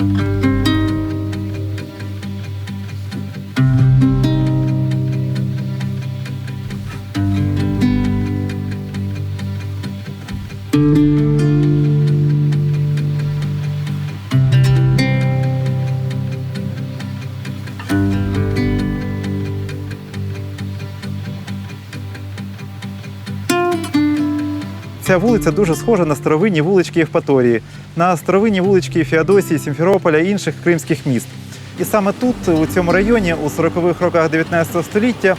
thank you ця вулиця дуже схожа на старовинні вулички Євпаторії, на старовинні вулички Феодосії, Сімферополя і інших кримських міст. І саме тут, у цьому районі, у 40-х роках 19 століття,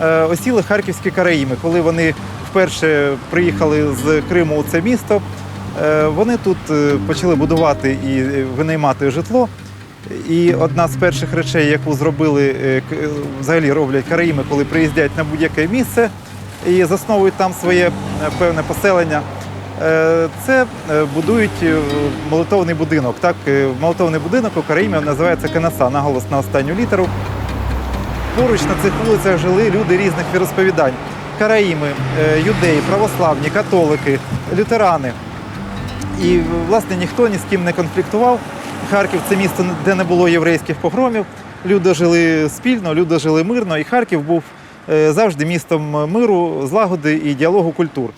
е, осіли харківські караїми. Коли вони вперше приїхали з Криму у це місто, е, вони тут е, почали будувати і винаймати житло. І одна з перших речей, яку зробили взагалі роблять караїми, коли приїздять на будь-яке місце і засновують там своє певне поселення. е, Це е, будують е, молитовний будинок. Так, е, молитовний будинок у Караїмів називається Канаса, наголос на останню літеру. Поруч на цих вулицях жили люди різних віросповідань: караїми, е, юдеї, православні, католики, лютерани. І власне ніхто ні з ким не конфліктував. Харків це місто, де не було єврейських погромів. Люди жили спільно, люди жили мирно, і Харків був е, завжди містом миру, злагоди і діалогу культур.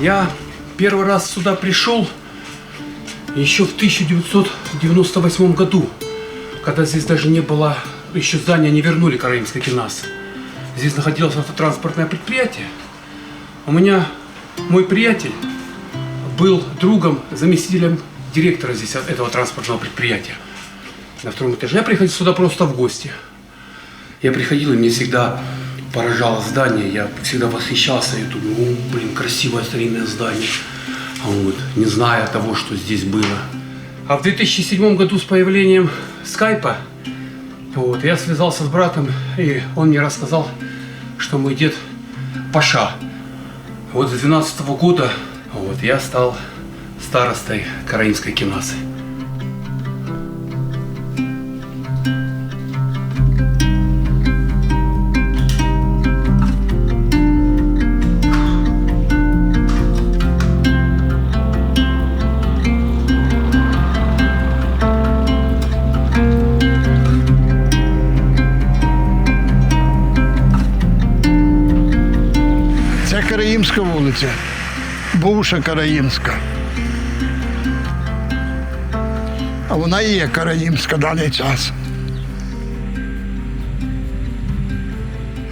Я первый раз сюда пришел еще в 1998 году, когда здесь даже не было, еще здания не вернули Караимской гимназ. Здесь находилось автотранспортное предприятие. У меня мой приятель был другом, заместителем директора здесь этого транспортного предприятия. На втором этаже я приходил сюда просто в гости. Я приходил, и мне всегда поражало здание. Я всегда восхищался. Я думаю, «О, блин, красивое старинное здание. А вот, не зная того, что здесь было. А в 2007 году с появлением скайпа, вот, я связался с братом, и он мне рассказал, что мой дед Паша. Вот с 12 года вот, я стал старостой Караимской гимназии. Караїмська вулиця, бувша Караїмська. А вона і є Караїмська даний час.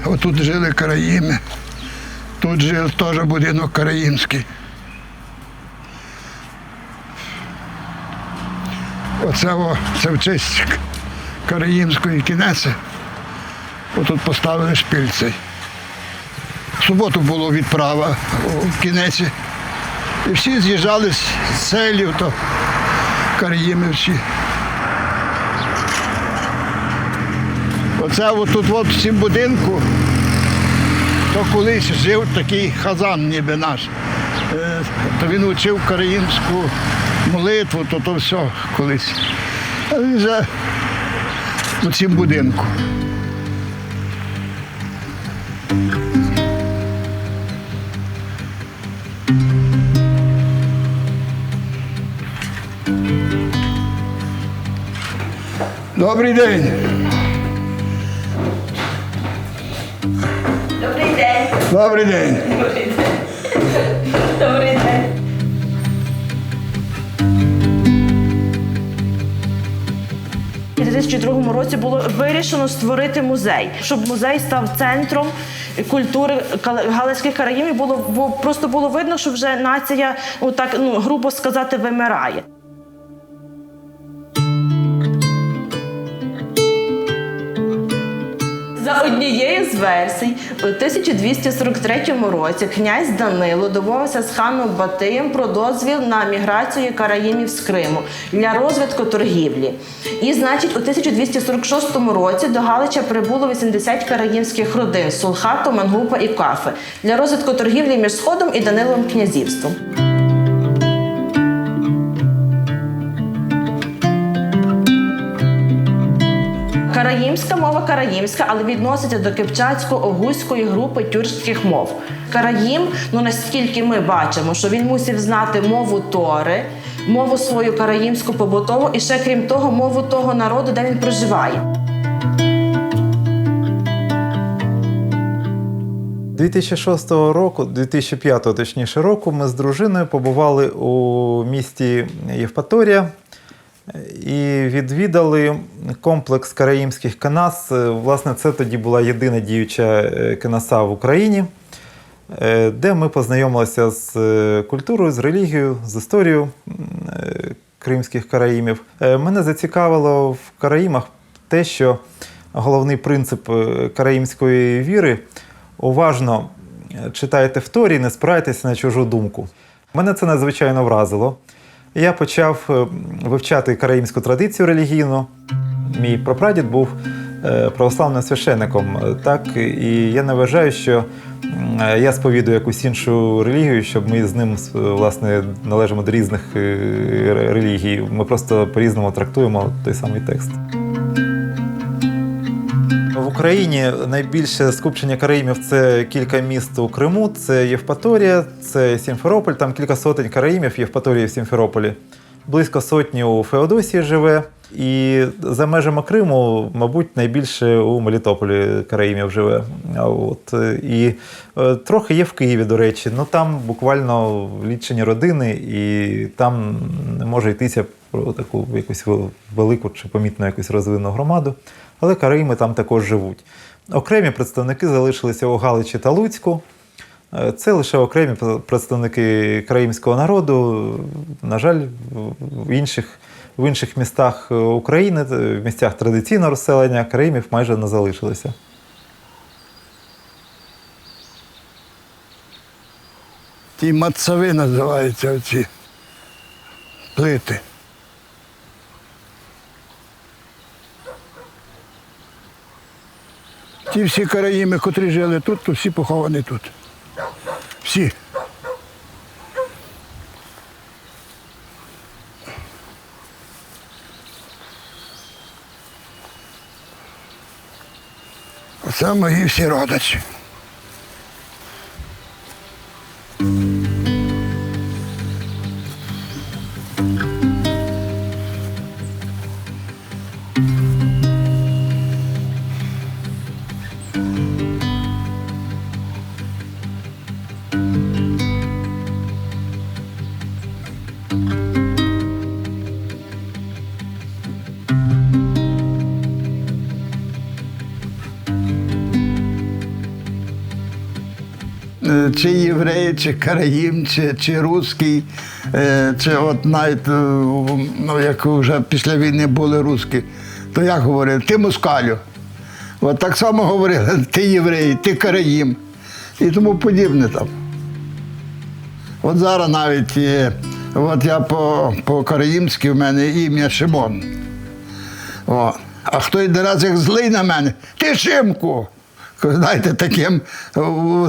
Отут жили караїми, тут жив теж будинок караїмський. Оце о, це в честь Караїмської кінеці. Отут поставили шпиль. В суботу було відправа у кінеці. І всі з'їжджали з селів, то кар'їми всі. Оце отут от в цьому будинку, то колись жив такий хазан, ніби наш. Е, То він учив караїмську молитву, то то все колись. А він вже у цьому будинку. Добрий день. Добрий день. Добрий день. Добрий день. У 2002 році було вирішено створити музей, щоб музей став центром культури Галицьких Караїмів. Було просто було видно, що вже нація, ну так ну грубо сказати, вимирає. За однією з версій, у 1243 році князь Данило домовився з ханом Батиєм про дозвіл на міграцію караїмів з Криму для розвитку торгівлі. І, значить, у 1246 році до Галича прибуло 80 караїмських родин Сулхату, Мангупа і Кафи для розвитку торгівлі між Сходом і Даниловим князівством. Караїмська мова караїмська, але відноситься до кипчацько-огузької групи тюркських мов. Караїм, ну наскільки ми бачимо, що він мусив знати мову Тори, мову свою караїмську побутову і ще крім того, мову того народу, де він проживає. 2006 року, 2005 точніше року, ми з дружиною побували у місті Євпаторія. І відвідали комплекс караїмських канас. Е, Власне, це тоді була єдина діюча е, канаса в Україні, е, де ми познайомилися з культурою, з релігією, з історією кримських караїмів. Мене зацікавило в караїмах те, що головний принцип караїмської віри уважно читайте в Торі, не спирайтеся на чужу думку. Мене це надзвичайно вразило. Я почав е, вивчати караїмську традицію релігійну. Мій прапрадід був е, православним священником. Так, і я не вважаю, що е, я сповідую якусь іншу релігію, щоб ми з ним власне належимо до різних релігій. Ми просто по-різному трактуємо той самий текст. Україні найбільше скупчення караїмів це кілька міст у Криму. Це Євпаторія, це Сімферополь, там кілька сотень караїмів в Євпаторії в Сімферополі. Близько сотні у Феодосії живе. І за межами Криму, мабуть, найбільше у Мелітополі караїмів живе. От, і е, трохи є в Києві, до речі. Ну там буквально лічені родини, і там може йтися про таку якусь велику чи помітну якусь розвинену громаду. Але караїми там також живуть. Окремі представники залишилися у Галичі та Луцьку. Е, Це лише окремі представники караїмського народу. На жаль, в інших, в інших містах України, в місцях традиційного розселення, караїмів майже не залишилося. Ті мацави називаються оці плити. Ті всі караїми, котрі жили тут, то всі поховані тут. Всі. Оце мої всі родичі. Чи єврей, чи караїм, чи, чи русський, е, чи от навіть е, ну, як вже після війни були русські, то як говорили, ти москалю. От так само говорили, ти єврей, ти караїм і тому подібне там. От зараз навіть от я по, по караїмськи в мене ім'я Шимон. О. А хто йде раз як злий на мене, ти Шимку. Знаєте, таким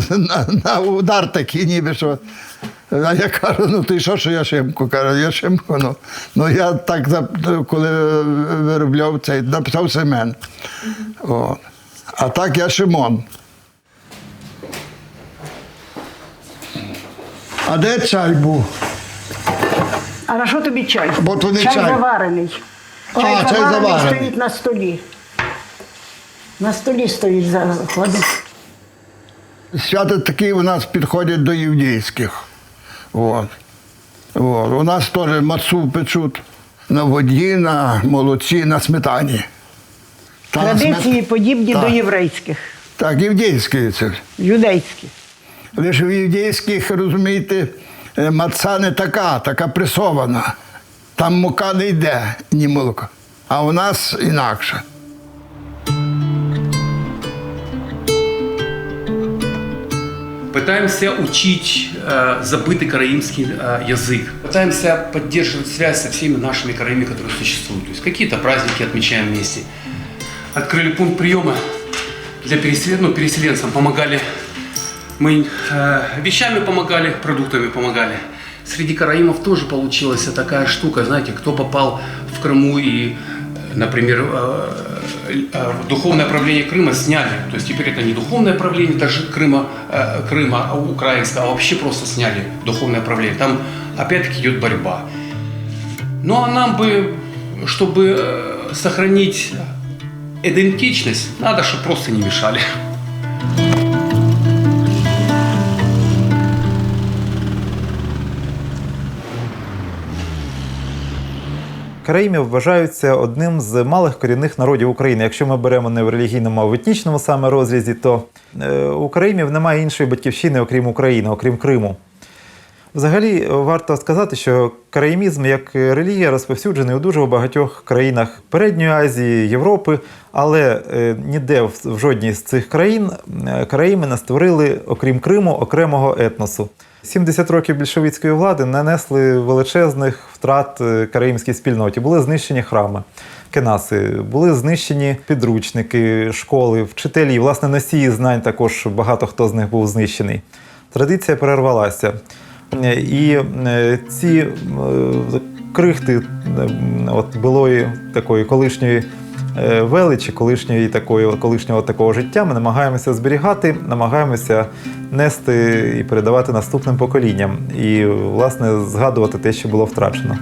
на, на удар такий, ніби що. А я кажу, ну ти що, що я Шимку? Кажу, я Шимку. Ну, ну я так, коли виробляв цей, написав Семен. О. А так я Шимон. А де чай був? А на що тобі чай? Бо то не чай, чай. заварений. А, Чай, чай заварений, заварений. стоїть на столі. На столі стоїть зараз. Клади. Свята такі у нас підходять до євдейських. От. От. У нас теж мацу печуть на воді, на молоці, на сметані. Та Традиції смет- подібні Так. до єврейських, Так, євдейські це. юдейських. Лише в євдейських, розумієте, е, маца не така, така пресована. Там мука не йде, ні молоко. А у нас інакше. Пытаемся учить э, забытый караимский э, язык. Пытаемся поддерживать связь со всеми нашими караимами, которые существуют. То есть какие-то праздники отмечаем вместе. Открыли пункт приема для пересел... ну, переселенцам. Помогали. Мы э, вещами помогали, продуктами помогали. Среди караимов тоже получилась такая штука, знаете, кто попал в Крыму и, например, э, э, духовное правление Крыма сняли. То есть теперь это не духовное правление даже Крыма, э, Крыма а украинского, а вообще просто сняли духовное правление. Там опять-таки идет борьба. Ну а нам бы, чтобы э, сохранить идентичность, надо, чтобы просто не мешали. Караїми вважаються одним з малих корінних народів України. Якщо ми беремо не в релігійному, а в етнічному саме розрізі, то е, у Караїмів немає іншої батьківщини, окрім України, окрім Криму. Взагалі варто сказати, що караїмізм як релігія розповсюджений у дуже багатьох країнах Передньої Азії, Європи, але е, ніде в, в жодній з цих країн е, караїми не створили, окрім Криму, окремого етносу. 70 років більшовицької влади нанесли величезних втрат е, караїмській спільноті. Були знищені храми, кенаси, були знищені підручники, школи, вчителі, власне, носії знань також багато хто з них був знищений. Традиція перервалася. Е, І е, ці крихти от былої такої колишньої величі, колишньої такої, колишнього такого життя ми намагаємося зберігати, намагаємося нести і передавати наступним поколінням, і власне згадувати те, що було втрачено.